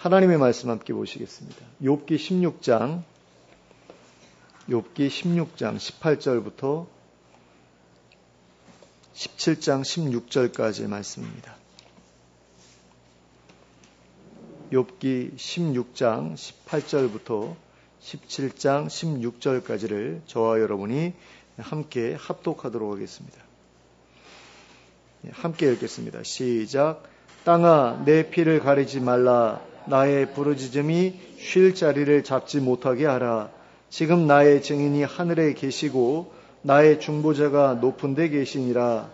하나님의 말씀 함께 보시겠습니다. 욥기 16장 욥기 16장 18절부터 17장 16절까지의 말씀입니다. 욥기 16장 18절부터 17장 16절까지를 저와 여러분이 함께 합독하도록 하겠습니다. 함께 읽겠습니다. 시작. 땅아 내 피를 가리지 말라 나의 부르짖음이 쉴 자리를 잡지 못하게 하라. 지금 나의 증인이 하늘에 계시고 나의 중보자가 높은 데 계시니라.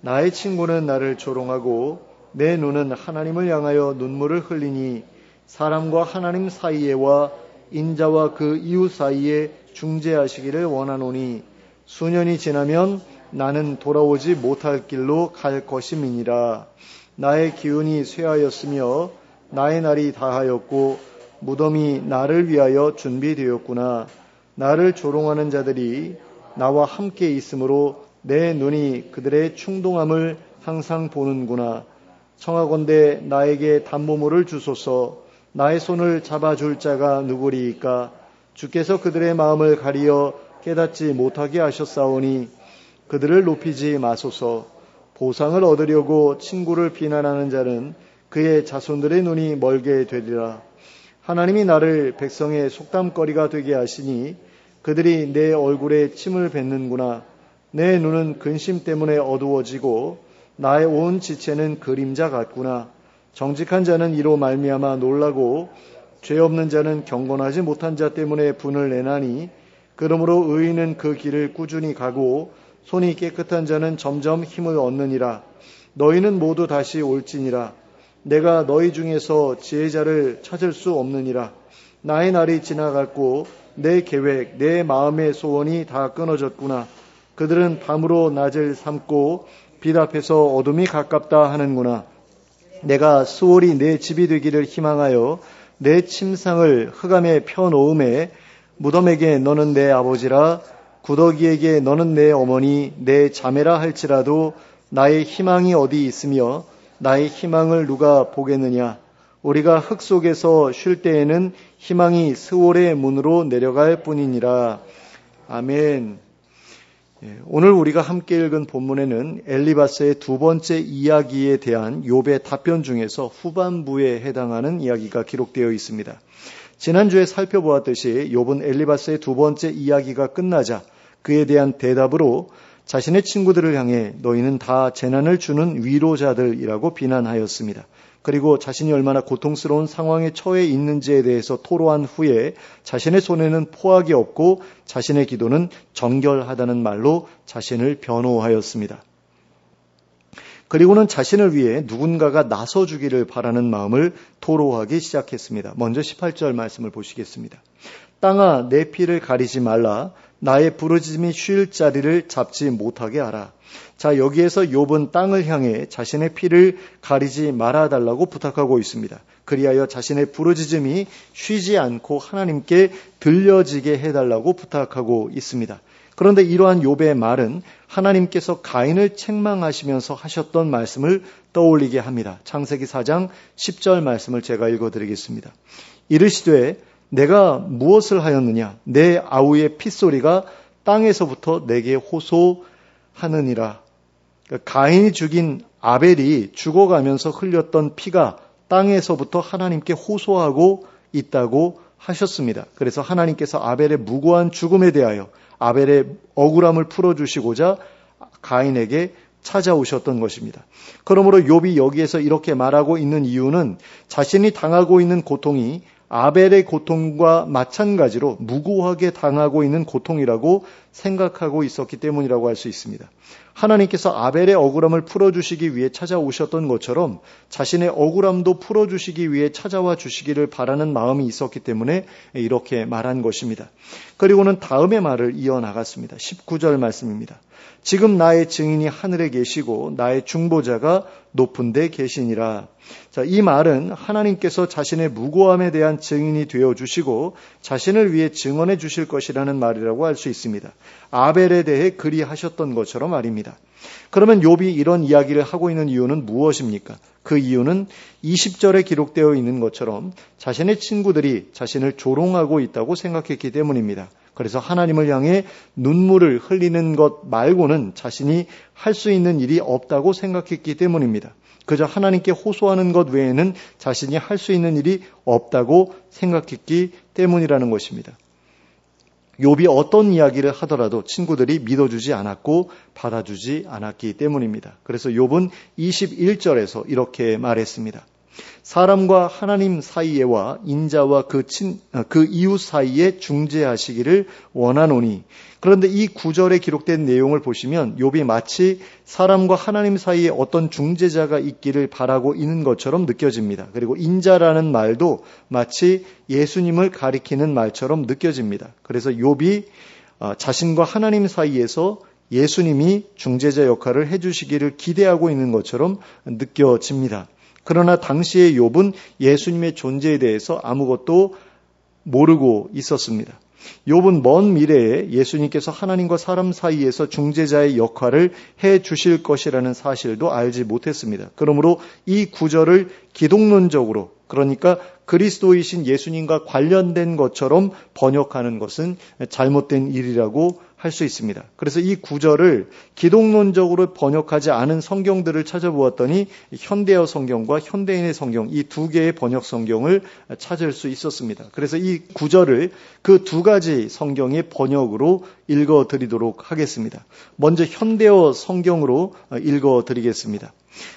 나의 친구는 나를 조롱하고 내 눈은 하나님을 향하여 눈물을 흘리니 사람과 하나님 사이에와 인자와 그 이웃 사이에 중재하시기를 원하노니 수년이 지나면 나는 돌아오지 못할 길로 갈 것임이니라. 나의 기운이 쇠하였으며 나의 날이 다하였고 무덤이 나를 위하여 준비되었구나. 나를 조롱하는 자들이 나와 함께 있으므로 내 눈이 그들의 충동함을 항상 보는구나. 청하건대 나에게 담보물을 주소서 나의 손을 잡아줄 자가 누구리이까 주께서 그들의 마음을 가리어 깨닫지 못하게 하셨사오니 그들을 높이지 마소서 보상을 얻으려고 친구를 비난하는 자는 그의 자손들의 눈이 멀게 되리라. 하나님이 나를 백성의 속담거리가 되게 하시니 그들이 내 얼굴에 침을 뱉는구나. 내 눈은 근심 때문에 어두워지고 나의 온 지체는 그림자 같구나. 정직한 자는 이로 말미암아 놀라고 죄 없는 자는 경건하지 못한 자 때문에 분을 내나니 그러므로 의인은 그 길을 꾸준히 가고 손이 깨끗한 자는 점점 힘을 얻느니라. 너희는 모두 다시 올지니라. 내가 너희 중에서 지혜자를 찾을 수 없느니라. 나의 날이 지나갔고 내 계획, 내 마음의 소원이 다 끊어졌구나. 그들은 밤으로 낮을 삼고 빛 앞에서 어둠이 가깝다 하는구나. 내가 수월이 내 집이 되기를 희망하여 내 침상을 흑암에 펴놓음에 무덤에게 너는 내 아버지라 구더기에게 너는 내 어머니 내 자매라 할지라도 나의 희망이 어디 있으며 나의 희망을 누가 보겠느냐? 우리가 흙 속에서 쉴 때에는 희망이 스월의 문으로 내려갈 뿐이니라. 아멘. 예, 오늘 우리가 함께 읽은 본문에는 엘리바스의 두 번째 이야기에 대한 욥의 답변 중에서 후반부에 해당하는 이야기가 기록되어 있습니다. 지난주에 살펴보았듯이 욥은 엘리바스의 두 번째 이야기가 끝나자 그에 대한 대답으로 자신의 친구들을 향해 너희는 다 재난을 주는 위로자들이라고 비난하였습니다. 그리고 자신이 얼마나 고통스러운 상황에 처해 있는지에 대해서 토로한 후에 자신의 손에는 포악이 없고 자신의 기도는 정결하다는 말로 자신을 변호하였습니다. 그리고는 자신을 위해 누군가가 나서주기를 바라는 마음을 토로하기 시작했습니다. 먼저 18절 말씀을 보시겠습니다. 땅아 내 피를 가리지 말라 나의 부르짖음이 쉴 자리를 잡지 못하게 하라. 자, 여기에서 욥은 땅을 향해 자신의 피를 가리지 말아 달라고 부탁하고 있습니다. 그리하여 자신의 부르짖음이 쉬지 않고 하나님께 들려지게 해 달라고 부탁하고 있습니다. 그런데 이러한 욥의 말은 하나님께서 가인을 책망하시면서 하셨던 말씀을 떠올리게 합니다. 창세기 4장 10절 말씀을 제가 읽어 드리겠습니다. 이르시되 내가 무엇을 하였느냐? 내 아우의 핏소리가 땅에서부터 내게 호소하느니라. 그러니까 가인이 죽인 아벨이 죽어가면서 흘렸던 피가 땅에서부터 하나님께 호소하고 있다고 하셨습니다. 그래서 하나님께서 아벨의 무고한 죽음에 대하여 아벨의 억울함을 풀어주시고자 가인에게 찾아오셨던 것입니다. 그러므로 욥이 여기에서 이렇게 말하고 있는 이유는 자신이 당하고 있는 고통이 아벨의 고통과 마찬가지로 무고하게 당하고 있는 고통이라고 생각하고 있었기 때문이라고 할 수 있습니다. 하나님께서 아벨의 억울함을 풀어주시기 위해 찾아오셨던 것처럼 자신의 억울함도 풀어주시기 위해 찾아와 주시기를 바라는 마음이 있었기 때문에 이렇게 말한 것입니다. 그리고는 다음의 말을 이어나갔습니다. 19절 말씀입니다. 지금 나의 증인이 하늘에 계시고 나의 중보자가 높은 데 계시니라. 자, 이 말은 하나님께서 자신의 무고함에 대한 증인이 되어 주시고 자신을 위해 증언해 주실 것이라는 말이라고 할 수 있습니다. 아벨에 대해 그리 하셨던 것처럼 말입니다. 그러면 욥이 이런 이야기를 하고 있는 이유는 무엇입니까? 그 이유는 20절에 기록되어 있는 것처럼 자신의 친구들이 자신을 조롱하고 있다고 생각했기 때문입니다. 그래서 하나님을 향해 눈물을 흘리는 것 말고는 자신이 할 수 있는 일이 없다고 생각했기 때문입니다. 그저 하나님께 호소하는 것 외에는 자신이 할 수 있는 일이 없다고 생각했기 때문이라는 것입니다. 욥이 어떤 이야기를 하더라도 친구들이 믿어주지 않았고 받아주지 않았기 때문입니다. 그래서 욥은 21절에서 이렇게 말했습니다. 사람과 하나님 사이에와 인자와 그, 친, 어, 그 이웃 사이에 중재하시기를 원하노니 그런데 이 구절에 기록된 내용을 보시면 욥이 마치 사람과 하나님 사이에 어떤 중재자가 있기를 바라고 있는 것처럼 느껴집니다. 그리고 인자라는 말도 마치 예수님을 가리키는 말처럼 느껴집니다. 그래서 욥이 어, 자신과 하나님 사이에서 예수님이 중재자 역할을 해주시기를 기대하고 있는 것처럼 느껴집니다. 그러나 당시의 욥은 예수님의 존재에 대해서 아무것도 모르고 있었습니다. 욥은 먼 미래에 예수님께서 하나님과 사람 사이에서 중재자의 역할을 해 주실 것이라는 사실도 알지 못했습니다. 그러므로 이 구절을 기독론적으로 그러니까 그리스도이신 예수님과 관련된 것처럼 번역하는 것은 잘못된 일이라고 할 수 있습니다. 그래서 이 구절을 기독론적으로 번역하지 않은 성경들을 찾아보았더니 현대어 성경과 현대인의 성경 이 두 개의 번역 성경을 찾을 수 있었습니다. 그래서 이 구절을 그 두 가지 성경의 번역으로 읽어 드리도록 하겠습니다. 먼저 현대어 성경으로 읽어 드리겠습니다.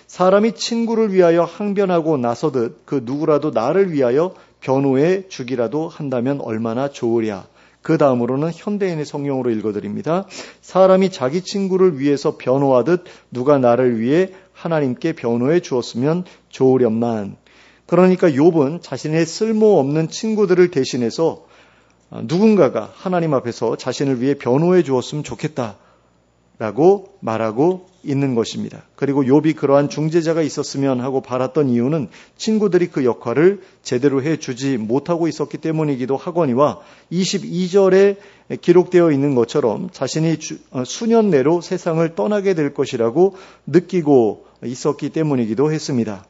사람이 친구를 위하여 항변하고 나서듯 그 누구라도 나를 위하여 변호해 주기라도 한다면 얼마나 좋으랴. 그 다음으로는 현대인의 성경으로 읽어드립니다. 사람이 자기 친구를 위해서 변호하듯 누가 나를 위해 하나님께 변호해 주었으면 좋으련만. 그러니까 욥은 자신의 쓸모없는 친구들을 대신해서 누군가가 하나님 앞에서 자신을 위해 변호해 주었으면 좋겠다. 라고 말하고 있는 것입니다. 그리고 욥이 그러한 중재자가 있었으면 하고 바랐던 이유는 친구들이 그 역할을 제대로 해 주지 못하고 있었기 때문이기도 하거니와 22절에 기록되어 있는 것처럼 자신이 어, 수년 내로 세상을 떠나게 될 것이라고 느끼고 있었기 때문이기도 했습니다.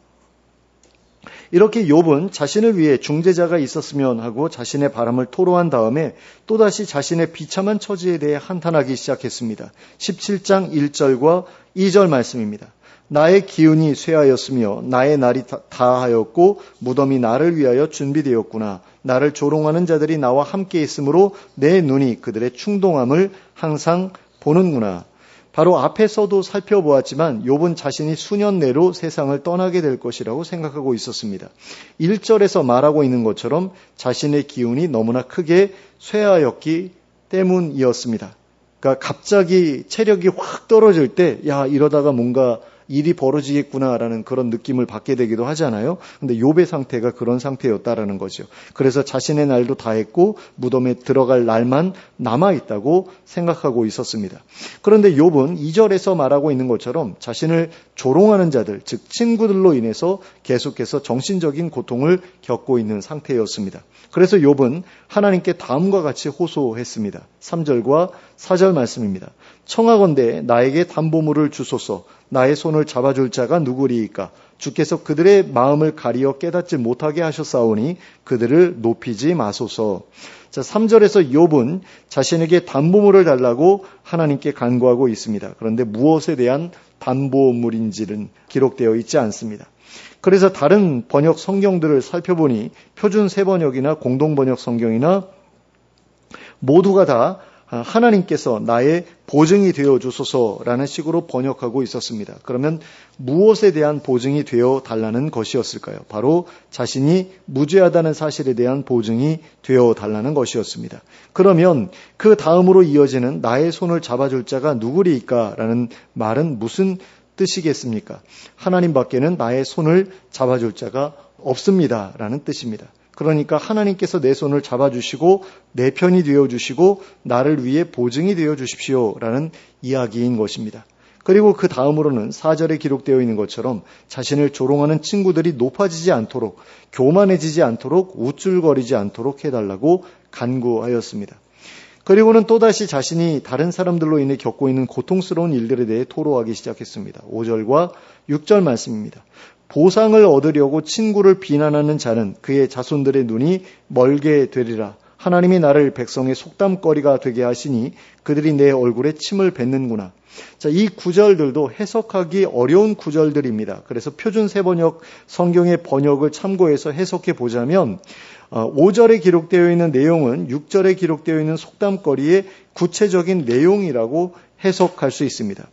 이렇게 욥은 자신을 위해 중재자가 있었으면 하고 자신의 바람을 토로한 다음에 또다시 자신의 비참한 처지에 대해 한탄하기 시작했습니다. 17장 1절과 2절 말씀입니다. 나의 기운이 쇠하였으며 나의 날이 다하였고 무덤이 나를 위하여 준비되었구나. 나를 조롱하는 자들이 나와 함께 있으므로 내 눈이 그들의 충동함을 항상 보는구나. 바로 앞에서도 살펴보았지만 욥은 자신이 수년 내로 세상을 떠나게 될 것이라고 생각하고 있었습니다. 1절에서 말하고 있는 것처럼 자신의 기운이 너무나 크게 쇠하였기 때문이었습니다. 그러니까 갑자기 체력이 확 떨어질 때, 야, 이러다가 뭔가 일이 벌어지겠구나라는 그런 느낌을 받게 되기도 하잖아요. 근데 욥의 상태가 그런 상태였다라는 거죠. 그래서 자신의 날도 다 했고 무덤에 들어갈 날만 남아 있다고 생각하고 있었습니다. 그런데 욥은 2절에서 말하고 있는 것처럼 자신을 조롱하는 자들, 즉 친구들로 인해서 계속해서 정신적인 고통을 겪고 있는 상태였습니다. 그래서 욥은 하나님께 다음과 같이 호소했습니다. 3절과 4절 말씀입니다. 청하건대 나에게 담보물을 주소서 나의 손을 잡아줄 자가 누구리이까? 주께서 그들의 마음을 가리어 깨닫지 못하게 하셨사오니 그들을 높이지 마소서. 자, 3절에서 욥은 자신에게 담보물을 달라고 하나님께 간구하고 있습니다. 그런데 무엇에 대한 담보물인지는 기록되어 있지 않습니다. 그래서 다른 번역 성경들을 살펴보니 표준 세 번역이나 공동 번역 성경이나 모두가 다 아, 하나님께서 나의 보증이 되어 주소서라는 식으로 번역하고 있었습니다. 그러면 무엇에 대한 보증이 되어 달라는 것이었을까요? 바로 자신이 무죄하다는 사실에 대한 보증이 되어 달라는 것이었습니다. 그러면 그 다음으로 이어지는 나의 손을 잡아줄 자가 누구리일까라는 말은 무슨 뜻이겠습니까? 하나님 밖에는 나의 손을 잡아줄 자가 없습니다 라는 뜻입니다. 그러니까 하나님께서 내 손을 잡아주시고 내 편이 되어주시고 나를 위해 보증이 되어주십시오 라는 이야기인 것입니다. 그리고 그 다음으로는 4절에 기록되어 있는 것처럼 자신을 조롱하는 친구들이 높아지지 않도록 교만해지지 않도록 우쭐거리지 않도록 해달라고 간구하였습니다. 그리고는 또다시 자신이 다른 사람들로 인해 겪고 있는 고통스러운 일들에 대해 토로하기 시작했습니다. 5절과 6절 말씀입니다. 보상을 얻으려고 친구를 비난하는 자는 그의 자손들의 눈이 멀게 되리라. 하나님이 나를 백성의 속담거리가 되게 하시니 그들이 내 얼굴에 침을 뱉는구나. 자, 이 구절들도 해석하기 어려운 구절들입니다. 그래서 표준 세번역 성경의 번역을 참고해서 해석해 보자면 5절에 어, 기록되어 있는 내용은 6절에 기록되어 있는 속담거리의 구체적인 내용이라고 해석할 수 있습니다.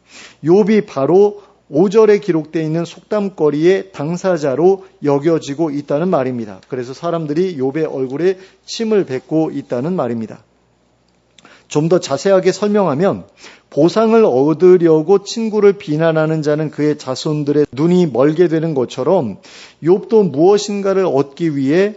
욥이 바로 5절에 기록되어 있는 속담거리의 당사자로 여겨지고 있다는 말입니다. 그래서 사람들이 욥의 얼굴에 침을 뱉고 있다는 말입니다. 좀 더 자세하게 설명하면 보상을 얻으려고 친구를 비난하는 자는 그의 자손들의 눈이 멀게 되는 것처럼 욥도 무엇인가를 얻기 위해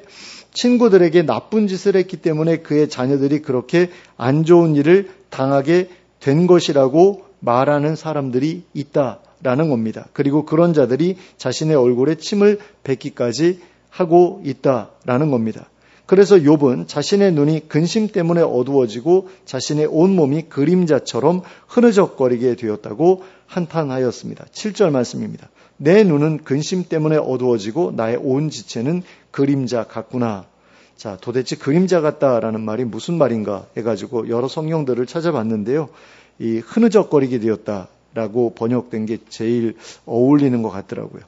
친구들에게 나쁜 짓을 했기 때문에 그의 자녀들이 그렇게 안 좋은 일을 당하게 된 것이라고 말하는 사람들이 있다 라는 겁니다. 그리고 그런 자들이 자신의 얼굴에 침을 뱉기까지 하고 있다라는 겁니다. 그래서 욥은 자신의 눈이 근심 때문에 어두워지고 자신의 온 몸이 그림자처럼 흐느적거리게 되었다고 한탄하였습니다. 7절 말씀입니다. 내 눈은 근심 때문에 어두워지고 나의 온 지체는 그림자 같구나. 자, 도대체 그림자 같다라는 말이 무슨 말인가 해가지고 여러 성경들을 찾아봤는데요. 이 흐느적거리게 되었다 라고 번역된 게 제일 어울리는 것 같더라고요.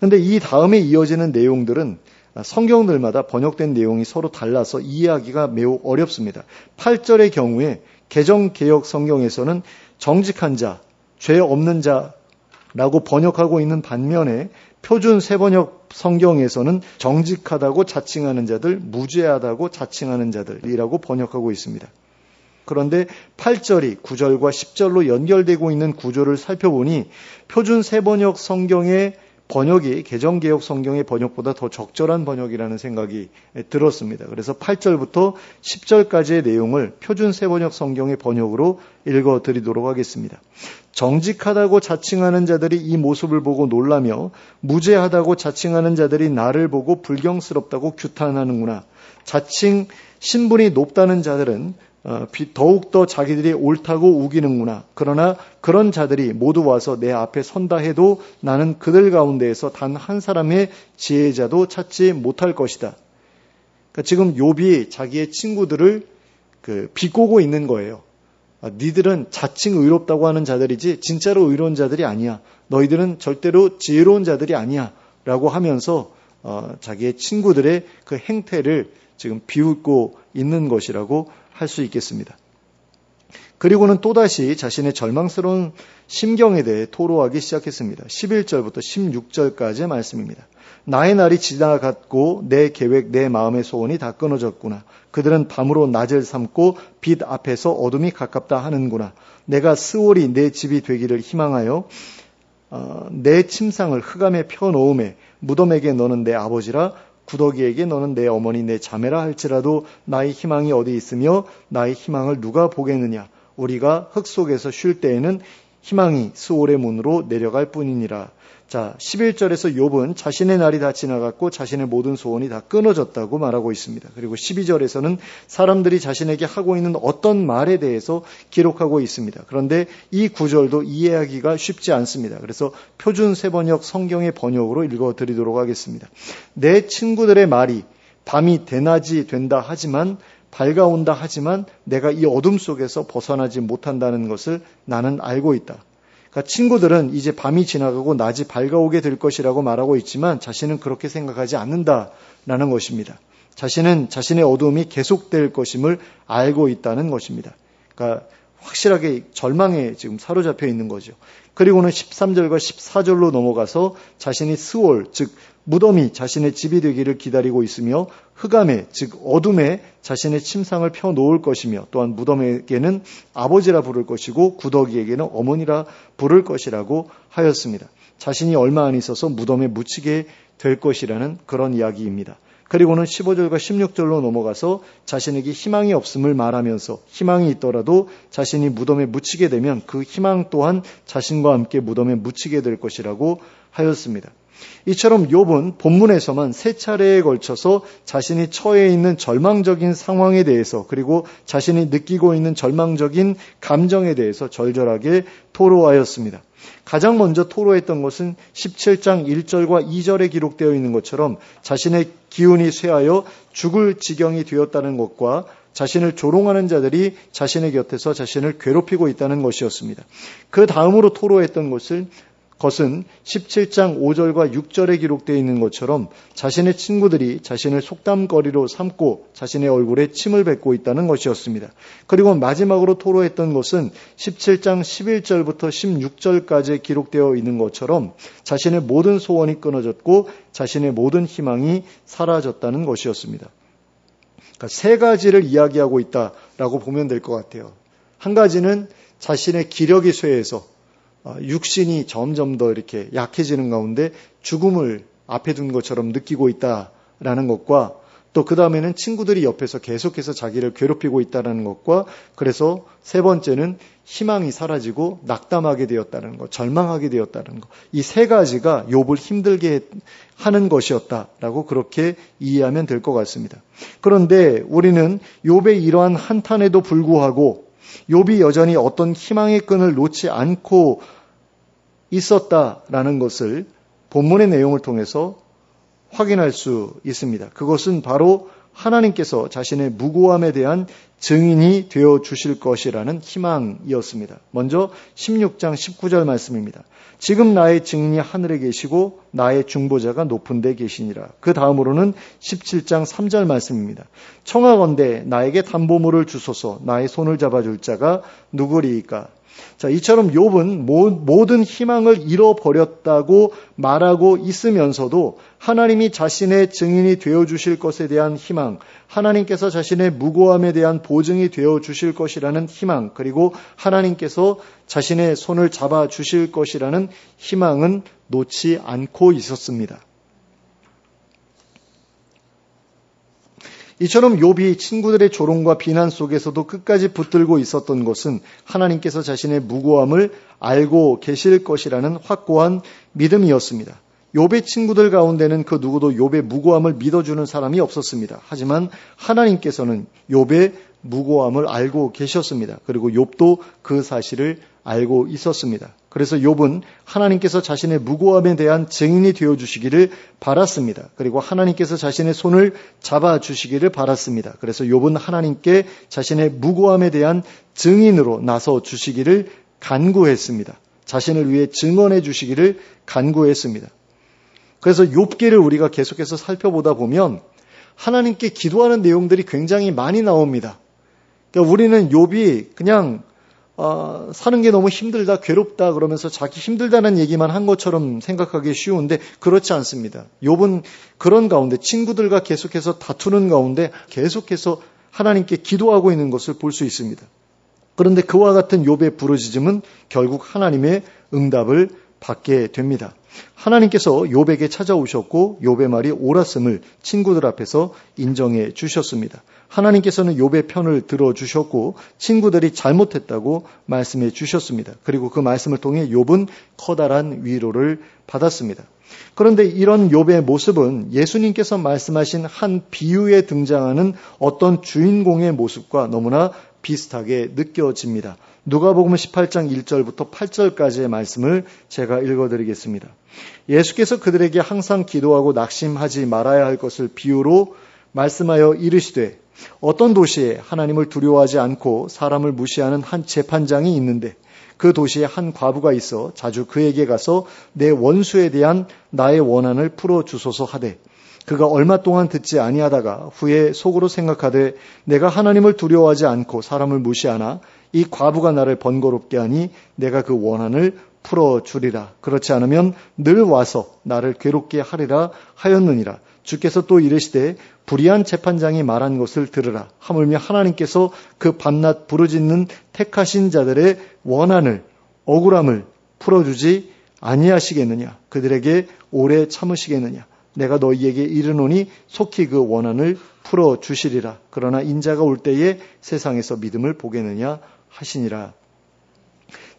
근데 이 다음에 이어지는 내용들은 성경들마다 번역된 내용이 서로 달라서 이해하기가 매우 어렵습니다. 8절의 경우에 개정개혁 성경에서는 정직한 자, 죄 없는 자라고 번역하고 있는 반면에 표준 세번역 성경에서는 정직하다고 자칭하는 자들, 무죄하다고 자칭하는 자들이라고 번역하고 있습니다. 그런데 8절이 9절과 10절로 연결되고 있는 구조를 살펴보니 표준 세번역 성경의 번역이 개정개혁 성경의 번역보다 더 적절한 번역이라는 생각이 들었습니다. 그래서 8절부터 10절까지의 내용을 표준 세번역 성경의 번역으로 읽어 드리도록 하겠습니다. 정직하다고 자칭하는 자들이 이 모습을 보고 놀라며 무죄하다고 자칭하는 자들이 나를 보고 불경스럽다고 규탄하는구나. 자칭 신분이 높다는 자들은 어, 더욱더 자기들이 옳다고 우기는구나. 그러나 그런 자들이 모두 와서 내 앞에 선다 해도 나는 그들 가운데에서 단 한 사람의 지혜자도 찾지 못할 것이다. 그러니까 지금 욥이 자기의 친구들을 그 비꼬고 있는 거예요. 아, 니들은 자칭 의롭다고 하는 자들이지 진짜로 의로운 자들이 아니야. 너희들은 절대로 지혜로운 자들이 아니야. 라고 하면서 어, 자기의 친구들의 그 행태를 지금 비웃고 있는 것이라고 할 수 있겠습니다. 그리고는 또다시 자신의 절망스러운 심경에 대해 토로하기 시작했습니다. 11절부터 16절까지의 말씀입니다. 나의 날이 지나갔고 내 계획, 내 마음의 소원이 다 끊어졌구나. 그들은 밤으로 낮을 삼고 빛 앞에서 어둠이 가깝다 하는구나. 내가 스월이 내 집이 되기를 희망하여 어, 내 침상을 흑암에 펴놓음에 무덤에게 너는 내 아버지라 구더기에게 너는 내 어머니 내 자매라 할지라도 나의 희망이 어디 있으며 나의 희망을 누가 보겠느냐? 우리가 흙 속에서 쉴 때에는 희망이 수월의 문으로 내려갈 뿐이니라. 자, 11절에서 욥은 자신의 날이 다 지나갔고 자신의 모든 소원이 다 끊어졌다고 말하고 있습니다. 그리고 12절에서는 사람들이 자신에게 하고 있는 어떤 말에 대해서 기록하고 있습니다. 그런데 이 구절도 이해하기가 쉽지 않습니다. 그래서 표준 세번역 성경의 번역으로 읽어 드리도록 하겠습니다. 내 친구들의 말이 밤이 대낮이 된다 하지만 밝아온다 하지만 내가 이 어둠 속에서 벗어나지 못한다는 것을 나는 알고 있다. 그러니까 친구들은 이제 밤이 지나가고 낮이 밝아오게 될 것이라고 말하고 있지만 자신은 그렇게 생각하지 않는다라는 것입니다. 자신은 자신의 어둠이 계속될 것임을 알고 있다는 것입니다. 그러니까 확실하게 절망에 지금 사로잡혀 있는 거죠. 그리고는 13절과 14절로 넘어가서 자신이 스월, 즉 무덤이 자신의 집이 되기를 기다리고 있으며 흑암에 즉 어둠에 자신의 침상을 펴 놓을 것이며 또한 무덤에게는 아버지라 부를 것이고 구더기에게는 어머니라 부를 것이라고 하였습니다. 자신이 얼마 안 있어서 무덤에 묻히게 될 것이라는 그런 이야기입니다. 그리고는 15절과 16절로 넘어가서 자신에게 희망이 없음을 말하면서 희망이 있더라도 자신이 무덤에 묻히게 되면 그 희망 또한 자신과 함께 무덤에 묻히게 될 것이라고 하였습니다. 이처럼 욥은 본문에서만 세 차례에 걸쳐서 자신이 처해 있는 절망적인 상황에 대해서 그리고 자신이 느끼고 있는 절망적인 감정에 대해서 절절하게 토로하였습니다. 가장 먼저 토로했던 것은 17장 1절과 2절에 기록되어 있는 것처럼 자신의 기운이 쇠하여 죽을 지경이 되었다는 것과 자신을 조롱하는 자들이 자신의 곁에서 자신을 괴롭히고 있다는 것이었습니다. 그 다음으로 토로했던 것은 것은 17장 5절과 6절에 기록되어 있는 것처럼 자신의 친구들이 자신을 속담거리로 삼고 자신의 얼굴에 침을 뱉고 있다는 것이었습니다. 그리고 마지막으로 토로했던 것은 17장 11절부터 16절까지 기록되어 있는 것처럼 자신의 모든 소원이 끊어졌고 자신의 모든 희망이 사라졌다는 것이었습니다. 그러니까 세 가지를 이야기하고 있다라고 보면 될 것 같아요. 한 가지는 자신의 기력이 쇠해서 어, 육신이 점점 더 이렇게 약해지는 가운데 죽음을 앞에 둔 것처럼 느끼고 있다라는 것과 또 그 다음에는 친구들이 옆에서 계속해서 자기를 괴롭히고 있다는 것과 그래서 세 번째는 희망이 사라지고 낙담하게 되었다는 것, 절망하게 되었다는 것. 이 세 가지가 욥을 힘들게 하는 것이었다라고 그렇게 이해하면 될 것 같습니다. 그런데 우리는 욥의 이러한 한탄에도 불구하고 욥이 여전히 어떤 희망의 끈을 놓지 않고 있었다라는 것을 본문의 내용을 통해서 확인할 수 있습니다. 그것은 바로 하나님께서 자신의 무고함에 대한 증인이 되어 주실 것이라는 희망이었습니다. 먼저 16장 19절 말씀입니다. 지금 나의 증인이 하늘에 계시고 나의 중보자가 높은 데 계시니라. 그 다음으로는 17장 3절 말씀입니다. 청하건대 나에게 담보물을 주소서 나의 손을 잡아줄 자가 누구리이까? 자, 이처럼 욥은 모든 희망을 잃어버렸다고 말하고 있으면서도 하나님이 자신의 증인이 되어 주실 것에 대한 희망, 하나님께서 자신의 무고함에 대한 보증이 되어 주실 것이라는 희망, 그리고 하나님께서 자신의 손을 잡아 주실 것이라는 희망은 놓지 않고 있었습니다. 이처럼 욥이 친구들의 조롱과 비난 속에서도 끝까지 붙들고 있었던 것은 하나님께서 자신의 무고함을 알고 계실 것이라는 확고한 믿음이었습니다. 욥의 친구들 가운데는 그 누구도 욥의 무고함을 믿어주는 사람이 없었습니다. 하지만 하나님께서는 욥의 무고함을 알고 계셨습니다. 그리고 욥도 그 사실을 알고 있었습니다. 그래서 욥은 하나님께서 자신의 무고함에 대한 증인이 되어 주시기를 바랐습니다. 그리고 하나님께서 자신의 손을 잡아 주시기를 바랐습니다. 그래서 욥은 하나님께 자신의 무고함에 대한 증인으로 나서 주시기를 간구했습니다. 자신을 위해 증언해 주시기를 간구했습니다. 그래서 욥기를 우리가 계속해서 살펴보다 보면 하나님께 기도하는 내용들이 굉장히 많이 나옵니다. 그러니까 우리는 욥이 그냥 어, 사는 게 너무 힘들다, 괴롭다 그러면서 자기 힘들다는 얘기만 한 것처럼 생각하기 쉬운데 그렇지 않습니다. 욥은 그런 가운데 친구들과 계속해서 다투는 가운데 계속해서 하나님께 기도하고 있는 것을 볼 수 있습니다. 그런데 그와 같은 욥의 부르짖음은 결국 하나님의 응답을 받게 됩니다. 하나님께서 욥에게 찾아오셨고 욥의 말이 옳았음을 친구들 앞에서 인정해 주셨습니다. 하나님께서는 욥의 편을 들어 주셨고 친구들이 잘못했다고 말씀해 주셨습니다. 그리고 그 말씀을 통해 욥은 커다란 위로를 받았습니다. 그런데 이런 욥의 모습은 예수님께서 말씀하신 한 비유에 등장하는 어떤 주인공의 모습과 너무나 비슷하게 느껴집니다. 누가복음 18장 1절부터 8절까지의 말씀을 제가 읽어드리겠습니다. 예수께서 그들에게 항상 기도하고 낙심하지 말아야 할 것을 비유로 말씀하여 이르시되 어떤 도시에 하나님을 두려워하지 않고 사람을 무시하는 한 재판장이 있는데 그 도시에 한 과부가 있어 자주 그에게 가서 내 원수에 대한 나의 원한을 풀어 주소서 하되 그가 얼마 동안 듣지 아니하다가 후에 속으로 생각하되 내가 하나님을 두려워하지 않고 사람을 무시하나 이 과부가 나를 번거롭게 하니 내가 그 원한을 풀어 주리라. 그렇지 않으면 늘 와서 나를 괴롭게 하리라 하였느니라. 주께서 또 이르시되 불의한 재판장이 말한 것을 들으라. 하물며 하나님께서 그 밤낮 부르짖는 택하신 자들의 원한을 억울함을 풀어주지 아니하시겠느냐. 그들에게 오래 참으시겠느냐. 내가 너희에게 이르노니 속히 그 원한을 풀어 주시리라. 그러나 인자가 올 때에 세상에서 믿음을 보겠느냐 하시니라.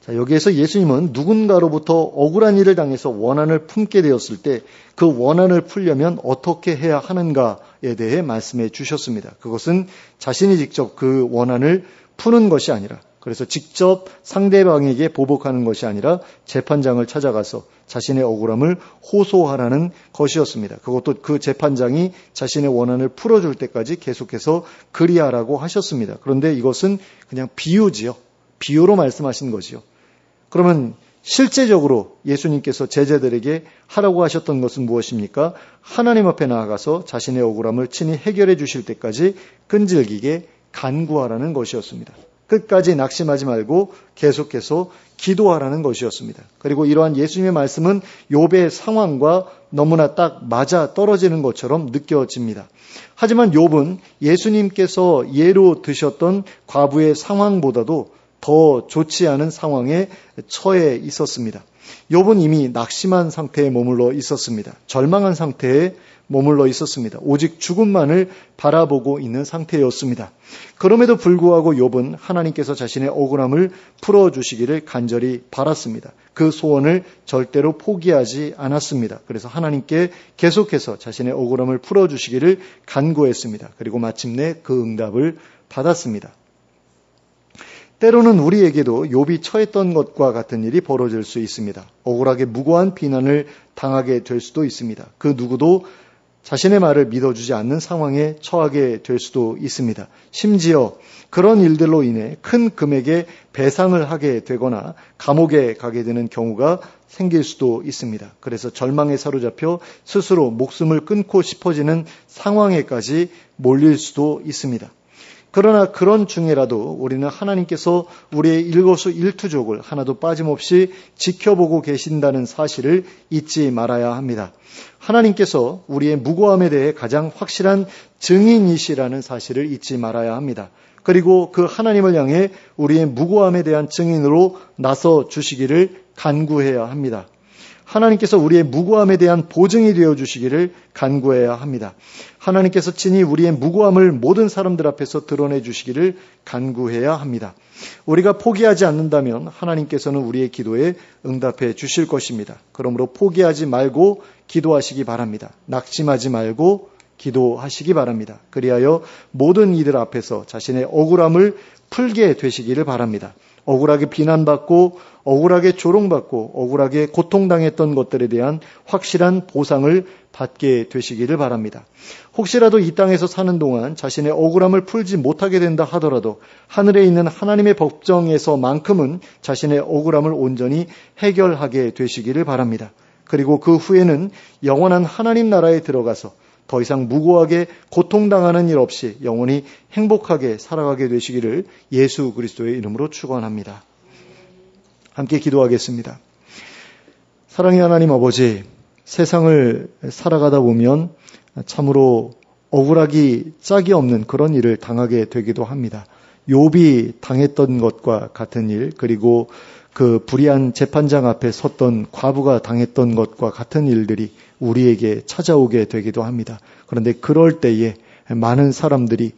자, 여기에서 예수님은 누군가로부터 억울한 일을 당해서 원한을 품게 되었을 때 그 원한을 풀려면 어떻게 해야 하는가에 대해 말씀해 주셨습니다. 그것은 자신이 직접 그 원한을 푸는 것이 아니라 그래서 직접 상대방에게 보복하는 것이 아니라 재판장을 찾아가서 자신의 억울함을 호소하라는 것이었습니다. 그것도 그 재판장이 자신의 원한을 풀어줄 때까지 계속해서 그리하라고 하셨습니다. 그런데 이것은 그냥 비유지요. 비유로 말씀하신 것이요. 그러면 실제적으로 예수님께서 제자들에게 하라고 하셨던 것은 무엇입니까? 하나님 앞에 나아가서 자신의 억울함을 친히 해결해 주실 때까지 끈질기게 간구하라는 것이었습니다. 끝까지 낙심하지 말고 계속해서 기도하라는 것이었습니다. 그리고 이러한 예수님의 말씀은 욥의 상황과 너무나 딱 맞아 떨어지는 것처럼 느껴집니다. 하지만 욥은 예수님께서 예로 드셨던 과부의 상황보다도 더 좋지 않은 상황에 처해 있었습니다. 욥은 이미 낙심한 상태에 머물러 있었습니다. 절망한 상태에 머물러 있었습니다. 오직 죽음만을 바라보고 있는 상태였습니다. 그럼에도 불구하고 욥은 하나님께서 자신의 억울함을 풀어 주시기를 간절히 바랐습니다. 그 소원을 절대로 포기하지 않았습니다. 그래서 하나님께 계속해서 자신의 억울함을 풀어 주시기를 간구했습니다. 그리고 마침내 그 응답을 받았습니다. 때로는 우리에게도 욥이 처했던 것과 같은 일이 벌어질 수 있습니다. 억울하게 무고한 비난을 당하게 될 수도 있습니다. 그 누구도 자신의 말을 믿어주지 않는 상황에 처하게 될 수도 있습니다. 심지어 그런 일들로 인해 큰 금액의 배상을 하게 되거나 감옥에 가게 되는 경우가 생길 수도 있습니다. 그래서 절망에 사로잡혀 스스로 목숨을 끊고 싶어지는 상황에까지 몰릴 수도 있습니다. 그러나 그런 중에라도 우리는 하나님께서 우리의 일거수 일투족을 하나도 빠짐없이 지켜보고 계신다는 사실을 잊지 말아야 합니다. 하나님께서 우리의 무고함에 대해 가장 확실한 증인이시라는 사실을 잊지 말아야 합니다. 그리고 그 하나님을 향해 우리의 무고함에 대한 증인으로 나서 주시기를 간구해야 합니다. 하나님께서 우리의 무고함에 대한 보증이 되어 주시기를 간구해야 합니다. 하나님께서 친히 우리의 무고함을 모든 사람들 앞에서 드러내 주시기를 간구해야 합니다. 우리가 포기하지 않는다면 하나님께서는 우리의 기도에 응답해 주실 것입니다. 그러므로 포기하지 말고 기도하시기 바랍니다. 낙심하지 말고 기도하시기 바랍니다. 그리하여 모든 이들 앞에서 자신의 억울함을 풀게 되시기를 바랍니다. 억울하게 비난받고 억울하게 조롱받고 억울하게 고통당했던 것들에 대한 확실한 보상을 받게 되시기를 바랍니다. 혹시라도 이 땅에서 사는 동안 자신의 억울함을 풀지 못하게 된다 하더라도 하늘에 있는 하나님의 법정에서만큼은 자신의 억울함을 온전히 해결하게 되시기를 바랍니다. 그리고 그 후에는 영원한 하나님 나라에 들어가서 더 이상 무고하게 고통당하는 일 없이 영원히 행복하게 살아가게 되시기를 예수 그리스도의 이름으로 축원합니다. 함께 기도하겠습니다. 사랑의 하나님 아버지, 세상을 살아가다 보면 참으로 억울하기 짝이 없는 그런 일을 당하게 되기도 합니다. 욥이 당했던 것과 같은 일, 그리고 그 불의한 재판장 앞에 섰던 과부가 당했던 것과 같은 일들이 우리에게 찾아오게 되기도 합니다. 그런데 그럴 때에 많은 사람들이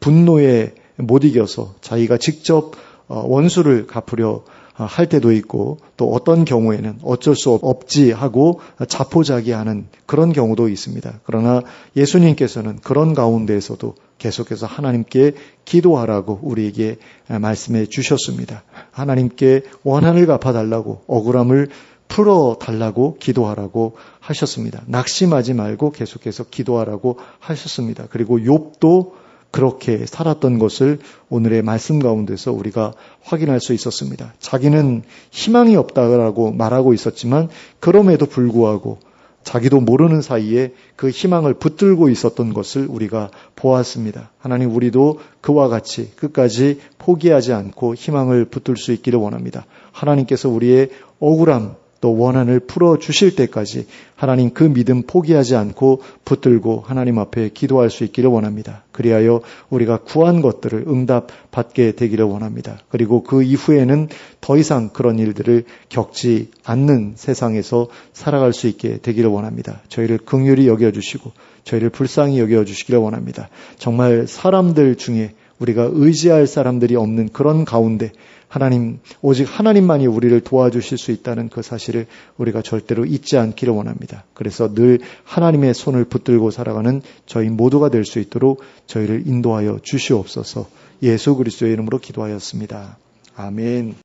분노에 못 이겨서 자기가 직접 어, 원수를 갚으려 할 때도 있고 또 어떤 경우에는 어쩔 수 없지 하고 자포자기하는 그런 경우도 있습니다. 그러나 예수님께서는 그런 가운데에서도 계속해서 하나님께 기도하라고 우리에게 말씀해 주셨습니다. 하나님께 원한을 갚아달라고 억울함을 풀어 달라고 기도하라고 하셨습니다. 낙심하지 말고 계속해서 기도하라고 하셨습니다. 그리고 욥도 그렇게 살았던 것을 오늘의 말씀 가운데서 우리가 확인할 수 있었습니다. 자기는 희망이 없다라고 말하고 있었지만 그럼에도 불구하고 자기도 모르는 사이에 그 희망을 붙들고 있었던 것을 우리가 보았습니다. 하나님 우리도 그와 같이 끝까지 포기하지 않고 희망을 붙들 수 있기를 원합니다. 하나님께서 우리의 억울함, 또 원한을 풀어 주실 때까지 하나님 그 믿음 포기하지 않고 붙들고 하나님 앞에 기도할 수 있기를 원합니다. 그리하여 우리가 구한 것들을 응답 받게 되기를 원합니다. 그리고 그 이후에는 더 이상 그런 일들을 겪지 않는 세상에서 살아갈 수 있게 되기를 원합니다. 저희를 긍휼히 여겨 주시고 저희를 불쌍히 여겨 주시기를 원합니다. 정말 사람들 중에 우리가 의지할 사람들이 없는 그런 가운데 하나님, 오직 하나님만이 우리를 도와주실 수 있다는 그 사실을 우리가 절대로 잊지 않기를 원합니다. 그래서 늘 하나님의 손을 붙들고 살아가는 저희 모두가 될 수 있도록 저희를 인도하여 주시옵소서 예수 그리스도의 이름으로 기도하였습니다. 아멘.